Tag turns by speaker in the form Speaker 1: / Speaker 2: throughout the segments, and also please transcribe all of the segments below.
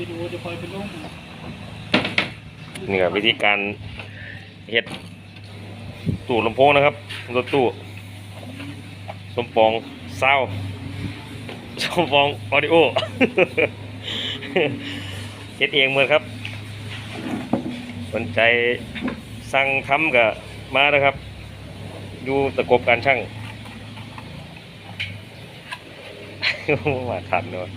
Speaker 1: วิดีโอจะคอยไปลง
Speaker 2: นี่ครับวิธีการเฮ็ดตู้ลำโพงนะครับรถตู้สมปองซาสมปองออดิโอเฮ็ดเองเหมือนครับ สนใจสั่งทำกับมานะครับ อยู่ตะกบการช่างมาทันเนาะ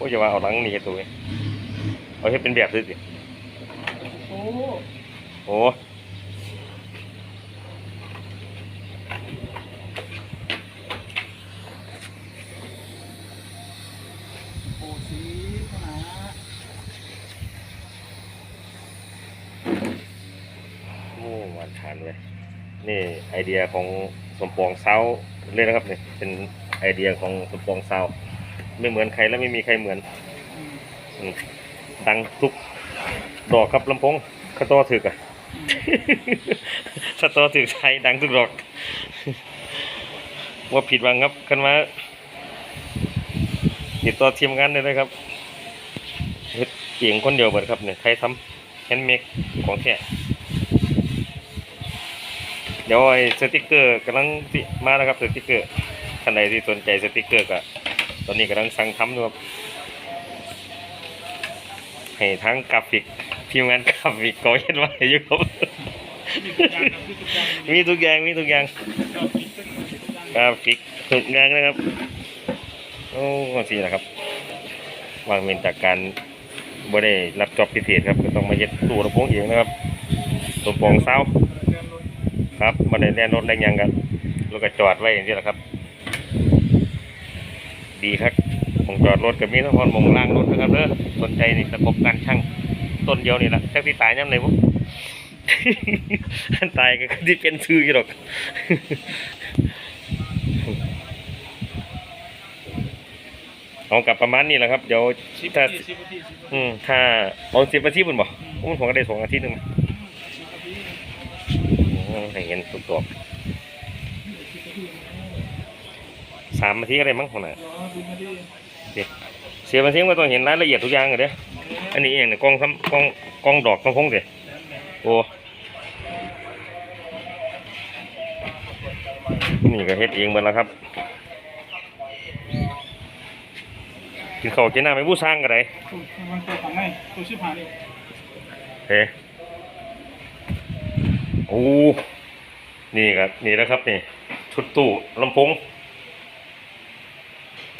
Speaker 2: โอ้ยอย่าว่าเอาหลังนี่ตัวเองเอาเฮ็ดเป็นแบบสิสิ
Speaker 1: โอ้
Speaker 2: โอ้
Speaker 1: โหสีขนาด
Speaker 2: โอ้หวานทานเลยนี่ไอเดียของสมปองเซาเลยนะครับเนี่ยเป็นไอเดียของสมปองเซา ไม่เหมือนใครและไม่มีใครเหมือนดังทุกดอกครับลำโพงขตอถึกอะสตอถึกใช้ดังทุกดอก ว่าผิดหวังครับคันมาติดต่อทีมงานเลยนะครับเฮ็ดเองคนเดียวเบิดครับเนี่ยใครทำแฮนด์เมดของแท้เดี๋ยวไอ้สติกเกอร์กำลังสิมาแล้วครับสติกเกอร์ท่านใดที่สนใจสติกเกอร์ก็ ตอนนี้กำลังสั่งทำอยู่ครับให้ทั้งกราฟิกทีมงานกราฟิกก็เห็นว่าอยู่ครับ
Speaker 1: มีทุกอย่างครับมีทุกอย่าง
Speaker 2: มีทุกอย่างกราฟิกทุกอย่างนะครับโอ้สินะครับวางเมนจากการบ่ได้รับจอบพิเศษครับก็ต้องมาเย็ดตู้ลำโพงเองนะครับตัวปองเศร้าครับมาได้แน่นรถได้ยังกันแล้วก็จอดไว้อย่างนี้แหละครับ ดีครับมองจอดรถกับมีทั้งคนมองล่างรถนะครับเด้อสนใจนี่ระบบการช่างต้นเดียวนี่แหละจักที่ตายย่ำไหนบุอันตายก็ที่เป็นชื่ออยู่หรอกเอากลับประมาณนี้แหละครับเดี๋ยว
Speaker 1: สิบ
Speaker 2: ถ้า
Speaker 1: นาทีสิบนาทีสิบนาที
Speaker 2: อืมถ้าเอาสิบนาทีบุญบ่อุ้มผมก็ได้สองอาทิตย์หนึง
Speaker 1: สิบนาที
Speaker 2: อืมให้เห็นตุกตัว
Speaker 1: สิบน
Speaker 2: สามนาทีก็ได้มั้งคนน่ะ
Speaker 1: รอสิบนาที
Speaker 2: เสียนาทีก็ต้องเห็นรายละเอียดทุกอย่างเลยเด้ออันนี้เองเนี่ยกองซ้ำกองกองดอกกองพงเด้โอ้นี่ก็เฮ็ดเองหมดแล้วครับ กินข้าวกินน้ำไปผู้สร้างกันได
Speaker 1: ถูกมันตัวของไงตัวชิบหายเลย
Speaker 2: เฮ้โอ้นี่ครับนี่แล้วครับนี่ ชุดตู้ลำโพง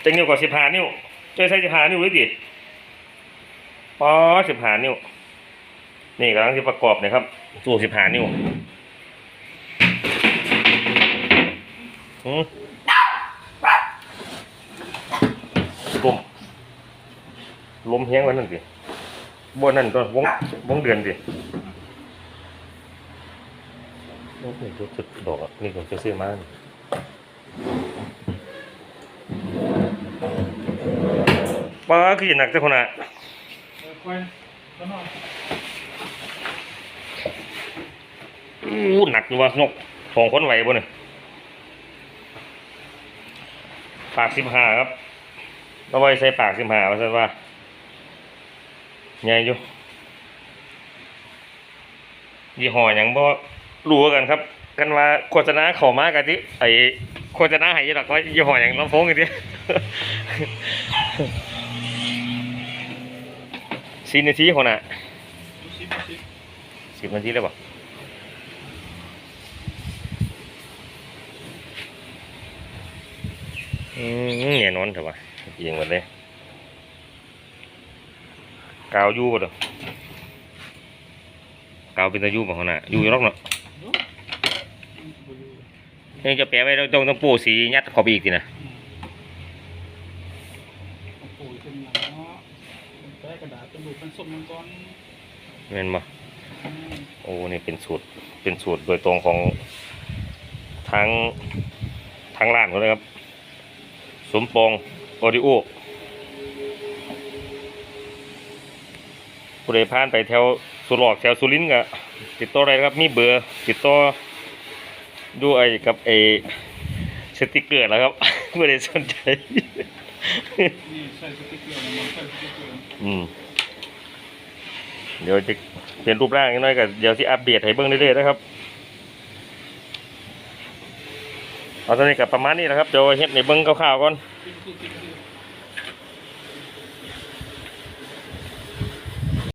Speaker 2: จะนิ้วกว่าสิบห้านิ้วเจะใช้สิบห้านิ้วไว้ดิปอสิบห้านิ้ว นี่กำลังที่ประกอบนี่ยครับ ตู้สิบห้านิ้วหืมลมลมแห้งวันนั่นสิบนนั่นก็วงวงเดือนสิโอ้โหชุดชุดอกอะนี่ผมจะซื้อมา ป้าคือหนักเจังคนอะ
Speaker 1: อู้
Speaker 2: หนักอยู่ว่ะนกสองคนไหวบ่เนี่ยปากสิบห้าครับเราไว้ใส่ปากสิบห้าว่าซะว่าใหญ่อยู่ยี่ห้อหยังบ่รู้กันครับ กันว่าโฆษณาเข้ามากันที่ไอโฆษณาห้ยี่ดอกว่ายี่ห้อหยังลำโพงกันที่ สี่นาทีคนน่ะ
Speaker 1: สิบนาที
Speaker 2: แล้วบ่อืมแน่นอนเถอะวะเองหมดเลยกาวยู่บ่เด้อกาวเป็นตะยู่บ่คนน่ะยู่อยู่หรอกเนาะยังจะแปะไว้เราต้องต้องปูสียัดข้าไปอีกทีนะ
Speaker 1: โอ้ยเป็นกระดาษเป็นรูปเป็นส้มมังกร
Speaker 2: แม่นบ่
Speaker 1: อืม
Speaker 2: โอ้นี่เป็นสูตรเป็นสูตรโดยตรงของทางทางร้านเขาเลยครับ สมปองออดิโอผู้ใดผ่านไปแถวสุรอกแถวสุรินทร์ก็ติดต่อได้นะครับ มีเบอร์ติดต่อดูไอ้กับไอสติกเกอร์แล้วครับผู้ใดสนใจ
Speaker 1: นี่ใส่สติ๊กเกอร์มันใส่สติ๊กเกอร์
Speaker 2: อืมเดี๋ยวจะเปลี่ยนรูปร่างนิดหน่อยก็เดี๋ยวสิอัปเดตให้เบิ่งเรื่อยๆนะครับเอาตอนนี้กับประมาณนี้นะครับเดี๋ยวเฮ็ดในเบิ่งคร่าวๆก่อน